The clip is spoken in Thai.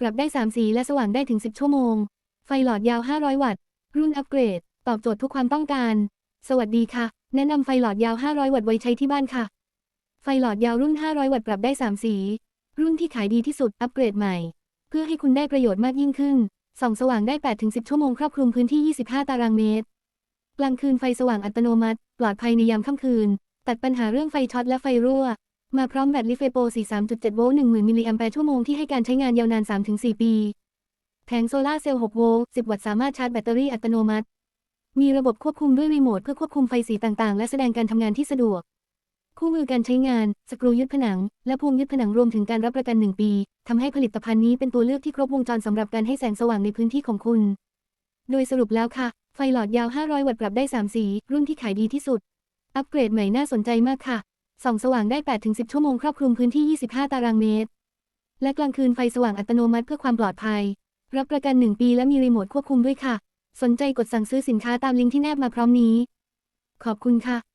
ปรับได้ 3 สีและสว่างได้ถึง 10 ชั่วโมง ไฟหลอดยาว 500 วัตต์ รุ่นอัปเกรด ตอบโจทย์ทุกความต้องการ สวัสดีค่ะ แนะนำไฟหลอดยาว 500 วัตต์ไว้ใช้ที่บ้านค่ะ ไฟหลอดยาวรุ่น 500 วัตต์ปรับได้ 3 สี รุ่นที่ขายดีที่สุดอัปเกรดใหม่ เพื่อให้คุณได้ประโยชน์มากยิ่งขึ้น ส่องสว่างได้ 8-10 ชั่วโมงครอบคลุมพื้นที่ 25 ตารางเมตร กลางคืนไฟสว่างอัตโนมัติ ปลอดภัยในยามค่ำคืน ตัดปัญหาเรื่องไฟช็อตและไฟรั่ว มาพร้อมแบตลิเฟโป 43.7 โวลต์ 10,000 มิลลิแอมแปร์ชั่วโมงที่ให้การใช้งานยาวนาน 3-4 ปี แผงโซลาเซลล์ 6 โวลต์ 10 วัตต์ สามารถชาร์จแบตเตอรี่อัตโนมัติ มีระบบควบคุมด้วยรีโมทเพื่อควบคุมไฟสีต่างๆ และแสดงการทำงานที่สะดวก คู่มือการใช้งาน สกรูยึดผนัง และพวงยึดผนังรวมถึงการรับประกัน 1 ปี ทำให้ผลิตภัณฑ์นี้เป็นตัวเลือกที่ครบวงจรสำหรับการให้แสงสว่างในพื้นที่ของคุณ โดยสรุปแล้วค่ะ ไฟหลอดยาว 500 วัตต์ปรับได้ 3 สี รุ่นที่ขายดีที่สุด อัปเกรดใหม่น่าสนใจมากค่ะ ส่องสว่างได้ 8-10 ชั่วโมงครอบคลุมพื้นที่ 25 ตารางเมตร และกลางคืนไฟสว่างอัตโนมัติเพื่อความปลอดภัย รับประกัน 1 ปีและมีรีโมทควบคุมด้วยค่ะ สนใจกดสั่งซื้อสินค้าตามลิงก์ที่แนบมาพร้อมนี้ ขอบคุณค่ะ